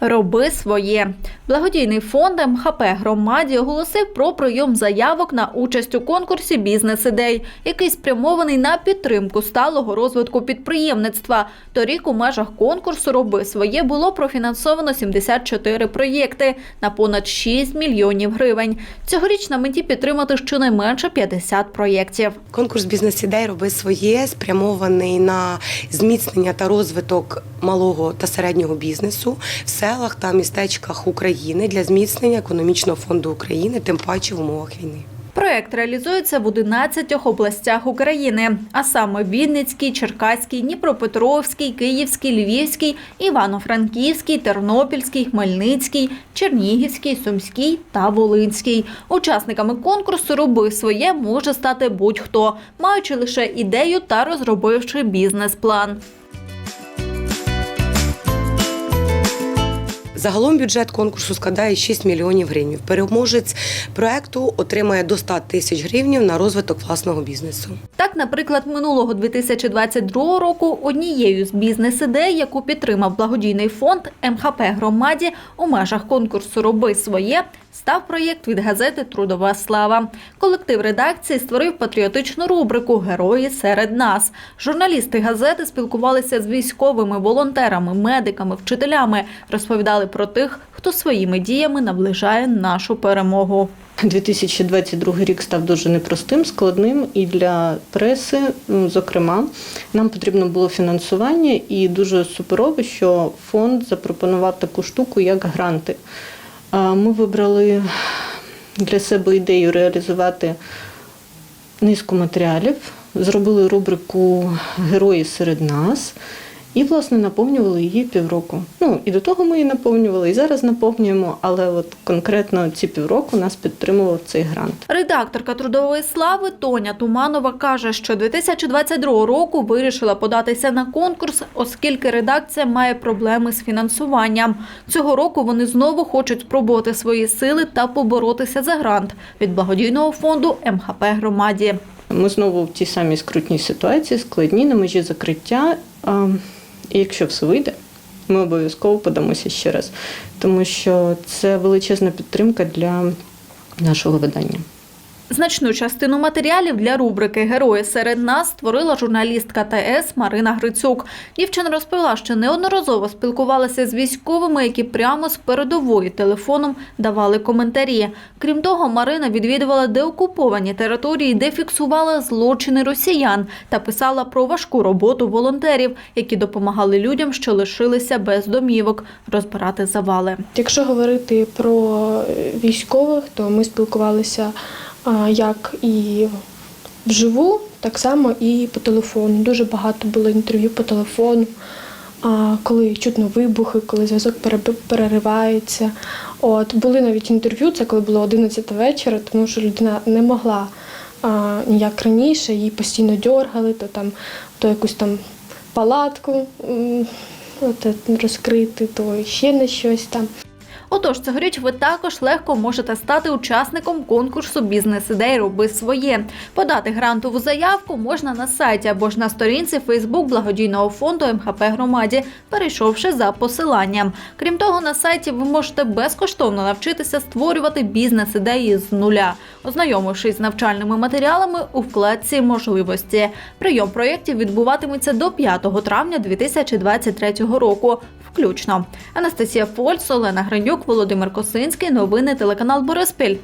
Роби своє. Благодійний фонд МХП громаді оголосив про прийом заявок на участь у конкурсі бізнес-ідей, який спрямований на підтримку сталого розвитку підприємництва. Торік у межах конкурсу Роби своє було профінансовано 74 проєкти на понад 6 мільйонів гривень. Цьогоріч на меті підтримати щонайменше 50 проєктів. Конкурс бізнес-ідей роби своє спрямований на зміцнення та розвиток малого та середнього бізнесу в селах та містечках України для зміцнення економічного фонду України, тим паче в умовах війни. Проект реалізується в 11 областях України, а саме Вінницький, Черкаський, Дніпропетровський, Київський, Львівський, Івано-Франківський, Тернопільський, Хмельницький, Чернігівський, Сумський та Волинський. Учасниками конкурсу «Роби своє» може стати будь-хто, маючи лише ідею та розробивши бізнес-план. Загалом бюджет конкурсу складає 6 мільйонів гривень. Переможець проекту отримає до 100 тисяч гривень на розвиток власного бізнесу. Так, наприклад, минулого 2022 року однією з бізнес-ідей, яку підтримав благодійний фонд МХП громаді у межах конкурсу Роби своє став проєкт від газети Трудова слава. Колектив редакції створив патріотичну рубрику Герої серед нас. Журналісти газети спілкувалися з військовими, волонтерами, медиками, вчителями, розповідали про тих, хто своїми діями наближає нашу перемогу. 2022 рік став дуже непростим, складним і для преси, зокрема, нам потрібно було фінансування, і дуже суперово, що фонд запропонував таку штуку, як гранти. Ми вибрали для себе ідею реалізувати низку матеріалів, зробили рубрику Герої серед нас. І, власне, наповнювали її півроку. Ну і до того ми її наповнювали, і зараз наповнюємо, але от конкретно ці півроку нас підтримував цей грант. Редакторка трудової слави Тоня Туманова каже, що 2022 року вирішила податися на конкурс, оскільки редакція має проблеми з фінансуванням. Цього року вони знову хочуть спробувати свої сили та поборотися за грант від благодійного фонду МХП громаді. Ми знову в тій самій скрутній ситуації, складні на межі закриття. І якщо все вийде, ми обов'язково подамося ще раз, тому що це величезна підтримка для нашого видання. Значну частину матеріалів для рубрики Герої серед нас створила журналістка ТС Марина Грицюк. Дівчина розповіла, що неодноразово спілкувалася з військовими, які прямо з передової телефоном давали коментарі. Крім того, Марина відвідувала деокуповані території, де фіксувала злочини росіян та писала про важку роботу волонтерів, які допомагали людям, що лишилися без домівок, розбирати завали. Якщо говорити про військових, то ми спілкувалися як і вживу, так само і по телефону. Дуже багато було інтерв'ю по телефону, коли чутно вибухи, коли зв'язок переривається. От були навіть інтерв'ю, це коли було 11 вечора, тому що людина не могла а, ніяк раніше, її постійно дьоргали, то там то якусь там палатку от, розкрити, то ще на щось там. Отож, цьогоріч ви також легко можете стати учасником конкурсу бізнес-ідей Роби своє. Подати грантову заявку можна на сайті або ж на сторінці Фейсбук благодійного фонду МХП громаді, перейшовши за посиланням. Крім того, на сайті ви можете безкоштовно навчитися створювати бізнес-ідеї з нуля, ознайомившись з навчальними матеріалами у вкладці можливості. Прийом проєктів відбуватиметься до 5 травня 2023 року. Включно Анастасія Фольц, Олена Гринюк, Володимир Косинський. Новини телеканал Бориспіль.